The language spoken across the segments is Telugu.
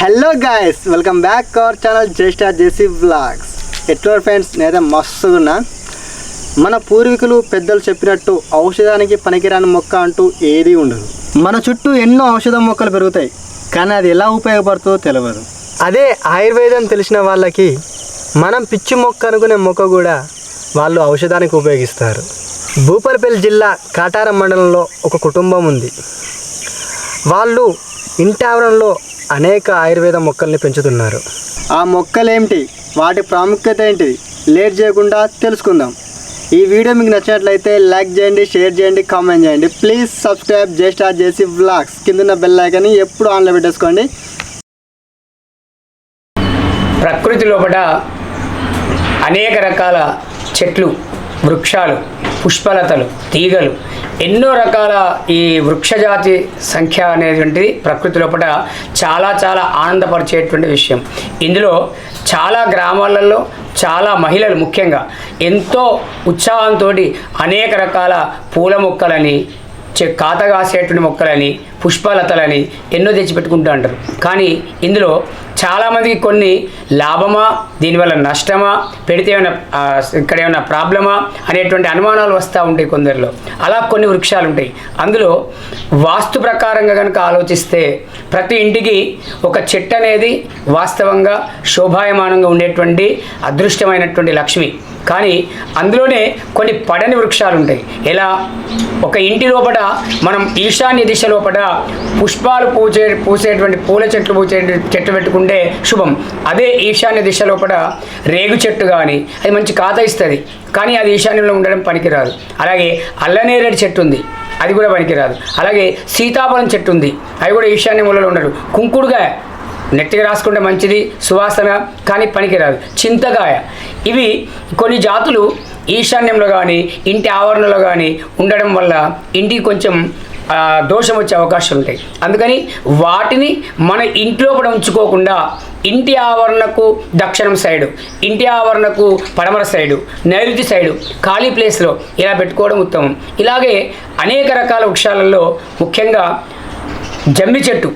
Hello guys welcome back our channel జేస్టార్ JC vlogs ఎట్లా ఫ్రెండ్స్ నేనైతే మస్తున్నా మన పూర్వీకులు పెద్దలు చెప్పినట్టు ఔషధానికి పనికిరాని మొక్క అంటూ ఏదీ ఉండదు. మన చుట్టూ ఎన్నో ఔషధ మొక్కలు పెరుగుతాయి కానీ అది ఎలా ఉపయోగపడుతుందో తెలియదు అదే ఆయుర్వేదం తెలిసిన వాళ్ళకి మనం పిచ్చి మొక్క అనుకునే మొక్క కూడా వాళ్ళు ఔషధానికి ఉపయోగిస్తారు. భూపాలపల్లి జిల్లా కాటారం మండలంలో ఒక కుటుంబం ఉంది. వాళ్ళు ఇంటి ఆవరణలో అనేక ఆయుర్వేద మొక్కల్ని పెంచుతున్నారు. ఆ మొక్కలేమిటి? వాటి ప్రాముఖ్యత ఏంటి లేట్ చేయకుండా తెలుసుకుందాం. ఈ వీడియో మీకు నచ్చినట్లయితే లైక్ చేయండి షేర్ చేయండి కామెంట్ చేయండి. Please subscribe just R JC vlogs కింద బెల్ ఐకన్ ఎప్పుడు ఆన్లో పెట్టేసుకోండి. ప్రకృతి లోపల అనేక రకాల చెట్లు వృక్షాలు పుష్పలతలు తీగలు. ఎన్నో రకాల ఈ వృక్షజాతి సంఖ్య అనేటువంటిది ప్రకృతి లోపల చాలా చాలా ఆనందపరిచేటువంటి విషయం. ఇందులో చాలా గ్రామాలలో చాలా మహిళలు ముఖ్యంగా ఎంతో ఉత్సాహంతో అనేక రకాల పూల మొక్కలని కాత కాసేటువంటి మొక్కలని పుష్పలతలని ఎన్నో తెచ్చిపెట్టుకుంటూ అంటారు. కానీ ఇందులో చాలామందికి కొన్ని లాభమా దీనివల్ల నష్టమా పెడితే ఏమైనా ఇక్కడ ఏమైనా ప్రాబ్లమా అనేటువంటి అనుమానాలు వస్తూ ఉంటాయి కొందరిలో. అలా కొన్ని వృక్షాలు ఉంటాయి. అందులో వాస్తు ప్రకారంగా కనుక ఆలోచిస్తే ప్రతి ఇంటికి ఒక చెట్టు అనేది వాస్తవంగా శోభాయమానంగా ఉండేటువంటి అదృష్టమైనటువంటి లక్ష్మి. కానీ అందులోనే కొన్ని పడని వృక్షాలు ఉంటాయి ఎలా? ఒక ఇంటి లోపల మనం ఈశాన్య దిశ లోపల పుష్పాలు పూసే పూసేటువంటి పూల చెట్లు పూసే చెట్టు పెట్టుకుంటే శుభం. అదే ఈశాన్య దిశ లోపల రేగు చెట్టు కానీ అది మంచి కాత ఇస్తుంది. కానీ అది ఈశాన్యంలో ఉండడం పనికిరాదు. అలాగే అల్లనేరేడు చెట్టు ఉంది అది కూడా పనికిరాదు. అలాగే సీతాఫలం చెట్టు ఉంది అవి కూడా ఈశాన్యంలో ఉండడు కుంకుడుగా నెట్టిగా రాసుకుంటే మంచిది సువాసన కానీ పనికిరాదు. చింతకాయ ఇవి కొన్ని జాతులు ఈశాన్యంలో కానీ ఇంటి ఆవరణలో కానీ ఉండడం వల్ల ఇంటికి కొంచెం దోషం వచ్చే అవకాశం ఉంటాయి. అందుకని వాటిని మన ఇంట్లో కూడా ఉంచుకోకుండా ఇంటి ఆవరణకు దక్షిణం సైడు ఇంటి ఆవరణకు పడమర సైడు నైరుతి సైడు ఖాళీ ప్లేస్లో ఇలా పెట్టుకోవడం ఉత్తమం. ఇలాగే అనేక రకాల వృక్షాలలో ముఖ్యంగా జమ్మి చెట్టు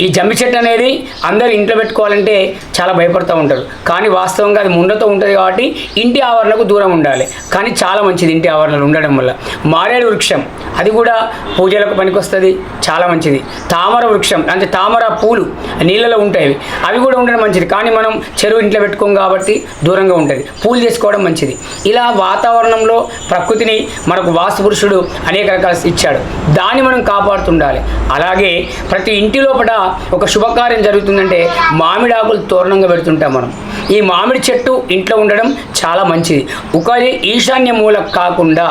ఈ జమ్మి చెట్టు అనేది అందరు ఇంట్లో పెట్టుకోవాలంటే చాలా భయపడుతూ ఉంటారు. కానీ వాస్తవంగా అది ముండతో ఉంటుంది కాబట్టి ఇంటి ఆవరణకు దూరం ఉండాలి. కానీ చాలా మంచిది ఇంటి ఆవరణలు ఉండడం వల్ల. మారేడు వృక్షం అది కూడా పూజలకు పనికొస్తుంది. చాలా మంచిది. తామర వృక్షం అంటే తామర పూలు నీళ్ళలో ఉంటాయి. అవి. అవి కూడా ఉండడం మంచిది. కానీ మనం చెరువు ఇంట్లో పెట్టుకోం కాబట్టి దూరంగా ఉంటుంది. పూలు చేసుకోవడం మంచిది. ఇలా వాతావరణంలో ప్రకృతిని మనకు వాస్తు పురుషుడు అనేక రకాల ఇచ్చాడు. దాన్ని మనం కాపాడుతుండాలి. అలాగే ప్రతి ఇంటి లోపల ఒక శుభకార్యం జరుగుతుందంటే మామిడి ఆకులు తోరణంగా పెడుతుంటాం మనం. ఈ మామిడి చెట్టు ఇంట్లో ఉండడం చాలా మంచిది. ఒకరి ఈశాన్య మూల కాకుండా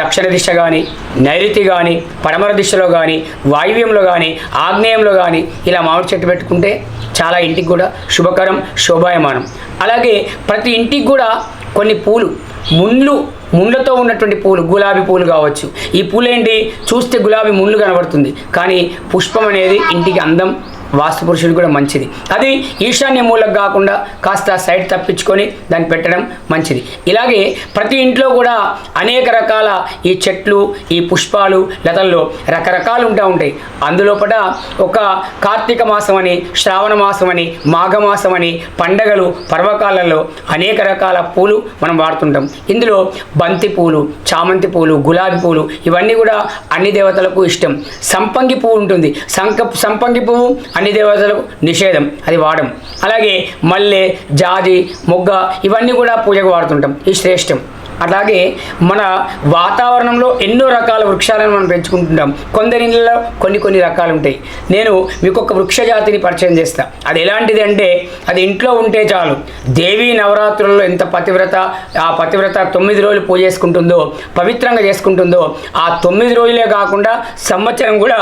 దక్షిణ దిశ కానీ నైరుతి కానీ పడమర దిశలో కానీ వాయువ్యంలో కానీ ఆగ్నేయంలో కానీ ఇలా మామిడి చెట్టు పెట్టుకుంటే చాలా ఇంటికి కూడా శుభకరం శోభాయమానం. అలాగే ప్రతి ఇంటికి కూడా కొన్ని పూలు. ముండ్లు ముండ్లతో ఉన్నటువంటి పూలు గులాబీ పూలు కావచ్చు. ఈ పూలేంటి? చూస్తే గులాబీ ముళ్ళు కనబడుతుంది. కానీ పుష్పం అనేది ఇంటికి అందం. వాస్తు పురుషుడు కూడా మంచిది. అది ఈశాన్య మూలకు కాకుండా కాస్త సైడ్ తప్పించుకొని దాన్ని పెట్టడం మంచిది. ఇలాగే ప్రతి ఇంట్లో కూడా అనేక రకాల ఈ చెట్లు ఈ పుష్పాలు లతల్లో రకరకాలు ఉంటా ఉంటాయి. అందులోపట ఒక కార్తీక మాసం అని శ్రావణ మాసం అని మాఘమాసం అని పండగలు పర్వకాలలో అనేక రకాల పూలు మనం వాడుతుంటాం. ఇందులో బంతి పూలు చామంతి పూలు గులాబీ పూలు ఇవన్నీ కూడా అన్ని దేవతలకు ఇష్టం. సంపంగి పువ్వు ఉంటుంది. సంక సంపంగి పువ్వు అన్ని దేవతలకు నిషేధం అది వాడం. అలాగే మల్లె జాజి మొగ్గ ఇవన్నీ కూడా పూజకు వాడుతుంటాం ఇది శ్రేష్టం. అలాగే మన వాతావరణంలో ఎన్నో రకాల వృక్షాలను మనం పెంచుకుంటుంటాం. కొందరి ఇళ్ళలో కొన్ని కొన్ని రకాలు ఉంటాయి. నేను మీకు ఒక వృక్ష జాతిని పరిచయం చేస్తా. అది ఎలాంటిది అంటే అది ఇంట్లో ఉంటే చాలు. దేవీ నవరాత్రుల్లో ఎంత పతివ్రత ఆ పతివ్రత తొమ్మిది రోజులు పూజ చేసుకుంటుందో పవిత్రంగా చేసుకుంటుందో ఆ తొమ్మిది రోజులే కాకుండా సంవత్సరం కూడా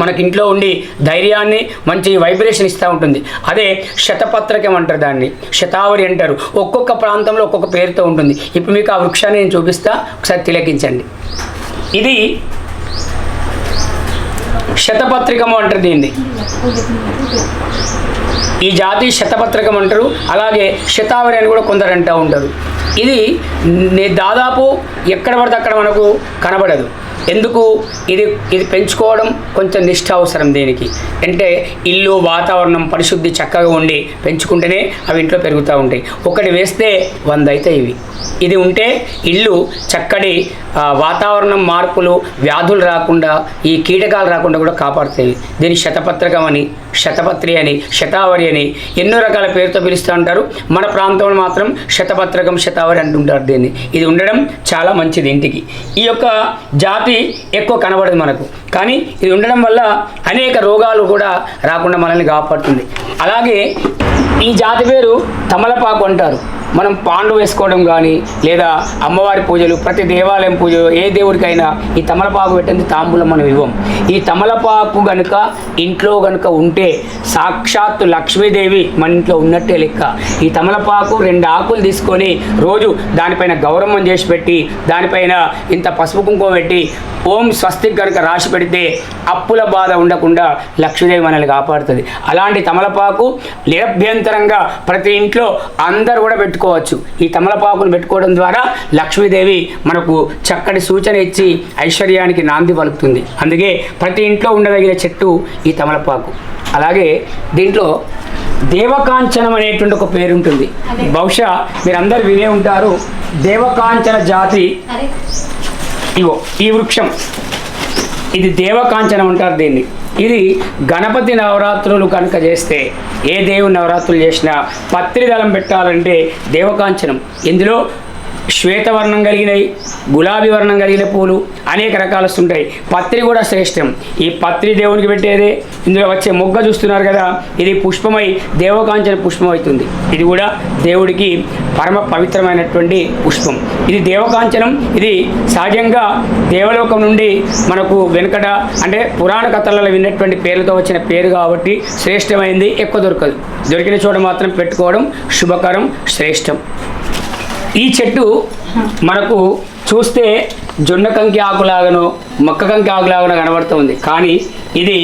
మనకి ఇంట్లో ఉండి ధైర్యాన్ని మంచి వైబ్రేషన్ ఇస్తూ ఉంటుంది. అదే శతపత్రకం అంటారు దాన్ని. శతావరి అంటారు. ఒక్కొక్క ప్రాంతంలో ఒక్కొక్క పేరుతో ఉంటుంది. ఇప్పుడు మీకు ఆ వృక్షాన్ని నేను చూపిస్తా. ఒకసారి తిలకించండి. ఇది శతపత్రికము అంటారు దీన్ని. ఈ జాతి శతపత్రకం అంటారు. అలాగే శతావరి అని కూడా కొందరు అంటూ ఉంటారు. ఇది దాదాపు ఎక్కడ పడితే అక్కడ మనకు కనబడదు. ఎందుకు ఇది ఇది పెంచుకోవడం కొంచెం నిష్ఠ అవసరం దీనికి. అంటే ఇల్లు వాతావరణం పరిశుద్ధి చక్కగా ఉండి పెంచుకుంటేనే అవి ఇంట్లో పెరుగుతూ ఉంటాయి. ఒకటి వేస్తే వంద అయితే ఇవి. ఇది ఉంటే ఇల్లు చక్కటి వాతావరణం మార్పులు వ్యాధులు రాకుండా ఈ కీటకాలు రాకుండా కూడా కాపాడుతాయి. దీన్ని శతపత్రకం అని శతపత్రి అని శతావరి అని ఎన్నో రకాల పేరుతో పిలుస్తూ ఉంటారు. మన ప్రాంతంలో మాత్రం శతపత్రకం శతావరి అంటుంటారు దీన్ని. ఇది ఉండడం చాలా మంచిది ఇంటికి. ఈ యొక్క జాతి ఎక్కువ కనబడదు మనకు. కానీ ఇది ఉండడం వల్ల అనేక రోగాలు కూడా రాకుండా మనల్ని కాపాడుతుంది. అలాగే ఈ జాతి పేరు తమలపాకు అంటారు. మనం పాండు వేసుకోవడం కానీ లేదా అమ్మవారి పూజలు ప్రతి దేవాలయం పూజ ఏ దేవుడికైనా ఈ తమలపాకు పెట్టింది తాంబూలం మనం ఇవ్వం. ఈ తమలపాకు గనుక ఇంట్లో గనుక ఉంటే సాక్షాత్తు లక్ష్మీదేవి మన ఇంట్లో ఉన్నట్టే లెక్క. ఈ తమలపాకు రెండు ఆకులు తీసుకొని రోజు దానిపైన గౌరవం చేసి పెట్టి దానిపైన ఇంత పసుపు కుంకుమ పెట్టి ఓం స్వస్తికి కనుక రాసి పెడితే అప్పుల బాధ ఉండకుండా లక్ష్మీదేవి మనల్ని కాపాడుతుంది. అలాంటి తమలపాకు నిరభ్యంతరంగా ప్రతి ఇంట్లో అందరూ కూడా పెట్టుకోవచ్చు. ఈ తమలపాకును పెట్టుకోవడం ద్వారా లక్ష్మీదేవి మనకు చక్కటి సూచన ఇచ్చి ఐశ్వర్యానికి నాంది పలుకుతుంది. అందుకే ప్రతి ఇంట్లో ఉండదగిన చెట్టు ఈ తమలపాకు. అలాగే దీంట్లో దేవకాంచనం అనేటువంటి ఒక పేరు ఉంటుంది. బహుశా మీరందరూ వినే ఉంటారు దేవకాంచన జాతి ఇగో ఈ వృక్షం. ఇది దేవకాంచనం అంటారు దీన్ని. ఇది గణపతి నవరాత్రులు కనుక చేస్తే ఏ దేవుని నవరాత్రులు చేసినా పత్రిదళం పెట్టాలంటే దేవకాంచనం. ఇందులో శ్వేతవర్ణం కలిగినవి గులాబీ వర్ణం కలిగిన పూలు అనేక రకాలు వస్తుంటాయి. పత్రి కూడా శ్రేష్టం. ఈ పత్రి దేవునికి పెట్టేదే. ఇందులో వచ్చే మొగ్గ చూస్తున్నారు కదా ఇది పుష్పమై దేవకాంచన పుష్పం అవుతుంది ఇది కూడా దేవుడికి పరమ పవిత్రమైనటువంటి పుష్పం. ఇది దేవకాంచనం ఇది సహజంగా దేవలోకం నుండి మనకు వెనుకట అంటే పురాణ కథలలో విన్నటువంటి పేర్లతో వచ్చిన పేరు కాబట్టి శ్రేష్టమైంది ఎక్కువ దొరకదు. దొరికిన చోట మాత్రం పెట్టుకోవడం శుభకరం శ్రేష్టం. ఈ చెట్టు మనకు చూస్తే జొన్న కంకి ఆకులాగానో మొక్క కంకి ఆకులాగానో కనబడుతుంది. కానీ ఇది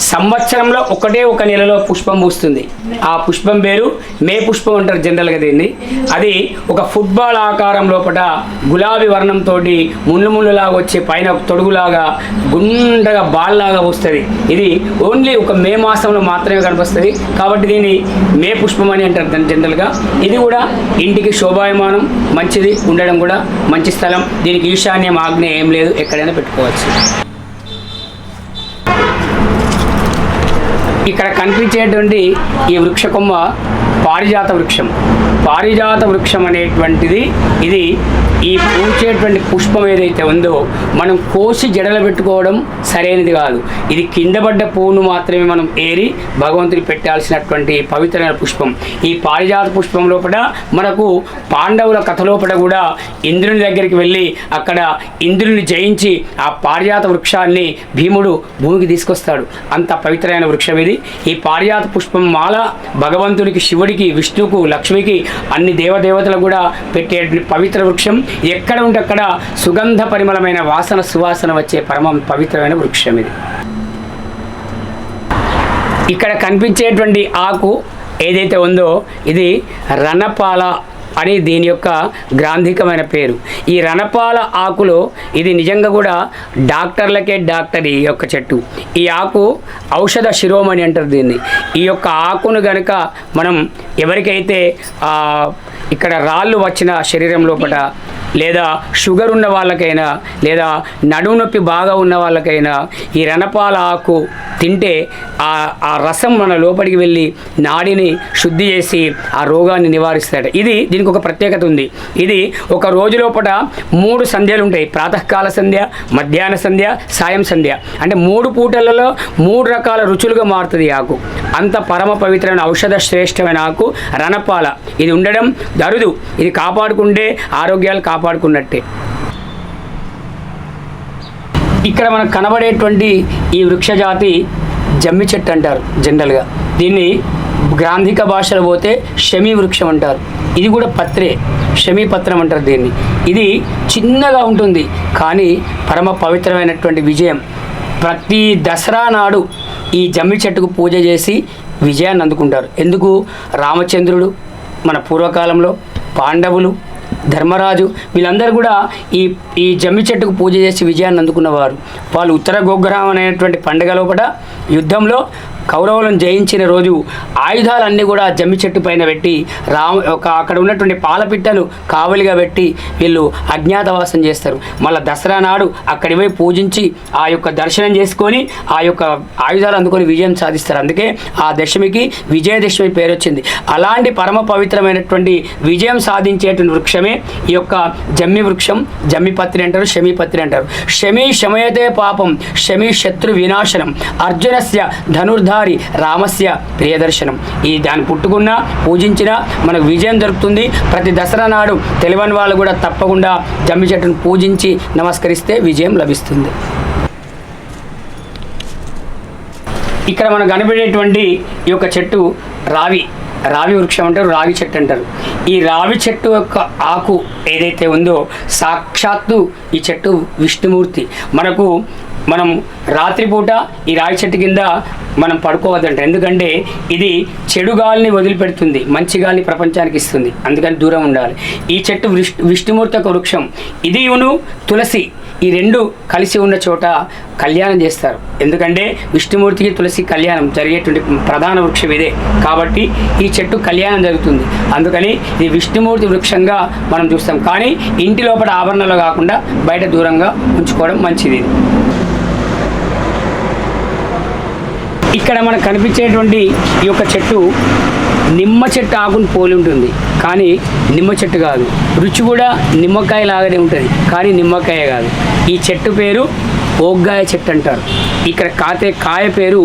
సంవత్సరంలో ఒకటే ఒక నెలలో పుష్పం పూస్తుంది. ఆ పుష్పం పేరు మే పుష్పం అంటారు జనరల్గా దీన్ని. అది ఒక ఫుట్బాల్ ఆకారం లోపల గులాబీ వర్ణంతో ముళ్ళు ముళ్ళులాగా వచ్చే పైన తొడుగులాగా గుండగా బాల్లాగా వస్తుంది. ఇది ఓన్లీ ఒక మే మాసంలో మాత్రమే కనిపిస్తుంది. కాబట్టి దీన్ని మే పుష్పం అని అంటారు దాన్ని జనరల్గా ఇది కూడా ఇంటికి శోభాయమానం మంచిది ఉండడం కూడా మంచి స్థలం. దీనికి ఈశాన్యం ఆగ్నేయం ఏం లేదు ఎక్కడైనా పెట్టుకోవచ్చు. ఇక్కడ కనిపించేటువంటి ఈ వృక్ష కొమ్మ పారిజాత వృక్షం. పారిజాత వృక్షం అనేటువంటిది ఇది ఈ పూచేటువంటి పుష్పం ఏదైతే ఉందో మనం కోసి జడలు పెట్టుకోవడం సరైనది కాదు. ఇది కింద పడ్డ పువ్వును మాత్రమే మనం ఏరి భగవంతుని పెట్టాల్సినటువంటి పవిత్రమైన పుష్పం. ఈ పారిజాత పుష్పం లోపల మనకు పాండవుల కథ లోపల కూడా ఇంద్రుని దగ్గరికి వెళ్ళి అక్కడ ఇంద్రుని జయించి ఆ పారిజాత వృక్షాన్ని భీముడు భూమికి తీసుకొస్తాడు. అంత పవిత్రమైన వృక్షం ఇది. ఈ పారిజాత పుష్పం మాల భగవంతునికి శివుడికి విష్ణుకు లక్ష్మికి అన్ని దేవదేవతలు కూడా పెట్టే పవిత్ర వృక్షం. ఎక్కడ ఉంటే అక్కడ సుగంధ పరిమళమైన వాసన సువాసన వచ్చే పరమ పవిత్రమైన వృక్షం ఇది. ఇక్కడ కనిపించేటువంటి ఆకు ఏదైతే ఉందో ఇది రణపాల అని దీని యొక్క గ్రాంధికమైన పేరు. ఈ రణపాల ఆకులో ఇది నిజంగా కూడా డాక్టర్లకే డాక్టర్ ఈ యొక్క చెట్టు. ఈ ఆకు ఔషధ శిరోమణి అంటారు దీన్ని. ఈ యొక్క ఆకును గనక మనం ఎవరికైతే ఇక్కడ రాళ్ళు వచ్చిన శరీరం లోపల లేదా షుగర్ ఉన్న వాళ్ళకైనా లేదా నడుము నొప్పి బాగా ఉన్న వాళ్ళకైనా ఈ రణపాల ఆకు తింటే ఆ ఆ రసం మన లోపలికి వెళ్ళి నాడిని శుద్ధి చేసి ఆ రోగాన్ని నివారిస్తాడు ఇది దీనికి ఒక ప్రత్యేకత ఉంది. ఇది ఒక రోజు లోపల మూడు సంధ్యలు ఉంటాయి. ప్రాతకాల సంధ్య మధ్యాహ్న సంధ్య సాయం సంధ్య. అంటే మూడు పూటలలో మూడు రకాల రుచులుగా మారుతుంది ఆకు. అంత పరమ పవిత్రమైన ఔషధ శ్రేష్టమైన ఆకు రణపాల. ఇది ఉండడం దరుదు. ఇది కాపాడుకుంటే ఆరోగ్యాలు కాపాడుకున్నట్టే. ఇక్కడ మనకు కనబడేటువంటి ఈ వృక్షజాతి జమ్మి చెట్టు అంటారు జనరల్గా. దీన్ని గ్రాంధిక భాషలో పోతే షమి వృక్షం అంటారు. ఇది కూడా పత్రే షమి పత్రం అంటారు దీన్ని. ఇది చిన్నగా ఉంటుంది కానీ పరమ పవిత్రమైనటువంటి విజయం. ప్రతి దసరా నాడు ఈ జమ్మి చెట్టుకు పూజ చేసి విజయాన్ని అందుకుంటారు. ఎందుకు? రామచంద్రుడు మన పూర్వకాలంలో పాండవులు ధర్మరాజు వీళ్ళందరూ కూడా ఈ ఈ జమ్మి చెట్టుకు పూజ చేసి విజయాన్ని అందుకున్నవారు. వాళ్ళు ఉత్తర గోగ్రహం అనేటువంటి పండుగ లోపల యుద్ధంలో కౌరవులను జయించిన రోజు ఆయుధాలన్నీ కూడా జమ్మి చెట్టు పైన పెట్టి రామ ఒక అక్కడ ఉన్నటువంటి పాలపిట్టలు కావలిగా పెట్టి వీళ్ళు అజ్ఞాతవాసం చేస్తారు. మళ్ళీ దసరా నాడు అక్కడి పోయి పూజించి ఆ యొక్క దర్శనం చేసుకొని ఆ యొక్క ఆయుధాలు అందుకొని విజయం సాధిస్తారు. అందుకే ఆ దశమికి విజయదశమి పేరు వచ్చింది. అలాంటి పరమ పవిత్రమైనటువంటి విజయం సాధించేటువంటి వృక్షమే ఈ యొక్క జమ్మి వృక్షం. జమ్మిపత్రి అంటారు శమీపత్రి అంటారు. శమి శమయతే పాపం శమి శత్రు వినాశనం. అర్జునస్య ధనుర్ధారి రామస్య ప్రియదర్శనం. ఈ దాన్ని పుట్టుకున్నా పూజించినా మనకు విజయం దొరుకుతుంది. ప్రతి దసరా నాడు తెలియని వాళ్ళు కూడా తప్పకుండా జమ్మి చెట్టును పూజించి నమస్కరిస్తే విజయం లభిస్తుంది. ఇక్కడ మనం కనబడేటువంటి ఈ యొక్క చెట్టు రావి. రావి వృక్షం అంటారు రావి చెట్టు అంటారు. ఈ రావి చెట్టు యొక్క ఆకు ఏదైతే ఉందో సాక్షాత్తు ఈ చెట్టు విష్ణుమూర్తి. మనకు మనం రాత్రిపూట ఈ రావి చెట్టు కింద మనం పడుకోవద్దంట ఎందుకంటే ఇది చెడు గాలిని వదిలిపెడుతుంది మంచి గాలిని ప్రపంచానికి ఇస్తుంది. అందుకని దూరం ఉండాలి. ఈ చెట్టు విష్ణుమూర్తక విష్ణుమూర్తి వృక్షం ఇది ఇవును తులసి ఈ రెండు కలిసి ఉన్న చోట కళ్యాణం చేస్తారు. ఎందుకంటే విష్ణుమూర్తికి తులసి కళ్యాణం జరిగేటువంటి ప్రధాన వృక్షం ఇదే. కాబట్టి ఈ చెట్టు కళ్యాణం జరుగుతుంది. అందుకని ఇది విష్ణుమూర్తి వృక్షంగా మనం చూస్తాం. కానీ ఇంటి లోపల ఆవరణలో కాకుండా బయట దూరంగా ఉంచుకోవడం మంచిది. ఇక్కడ మనకు కనిపించేటువంటి ఈ యొక్క చెట్టు నిమ్మ చెట్టు ఆకును పోలి ఉంటుంది. కానీ నిమ్మ చెట్టు కాదు. రుచి కూడా నిమ్మకాయ లాగానే ఉంటుంది. కానీ నిమ్మకాయ కాదు. ఈ చెట్టు పేరు ఓగ్గాయ చెట్టు అంటారు. ఇక్కడ కాతే కాయ పేరు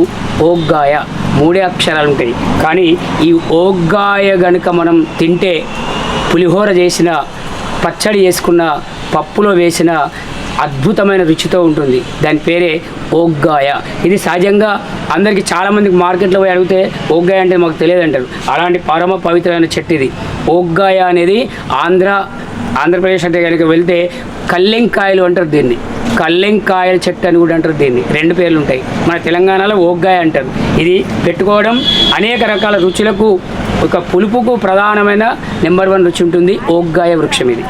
ఓగ్గాయ. మూడే అక్షరాలు ఉంటాయి. కానీ ఈ ఓగ్గాయ గనుక మనం తింటే పులిహోర చేసిన పచ్చడి చేసుకున్న పప్పులో వేసిన అద్భుతమైన రుచితో ఉంటుంది. దాని పేరే ఓగ్గాయ. ఇది సహజంగా అందరికీ చాలామందికి మార్కెట్లో పోయి అడిగితే ఓగ్గాయ అంటే మాకు తెలియదు అంటారు. అలాంటి పరమ పవిత్రమైన చెట్టు ఇది. ఓగ్గాయ అనేది ఆంధ్ర ఆంధ్రప్రదేశ్ అంటే కనుక వెళ్తే కల్లెంకాయలు అంటారు దీన్ని. కల్లెంకాయల చెట్టు అని కూడా అంటారు దీన్ని. రెండు పేర్లు ఉంటాయి. మన తెలంగాణలో ఓగ్గాయ అంటారు. ఇది పెట్టుకోవడం అనేక రకాల రుచులకు ఒక పులుపుకు ప్రధానమైన నెంబర్ వన్ రుచి ఉంటుంది. ఓగ్గాయ వృక్షం ఇది.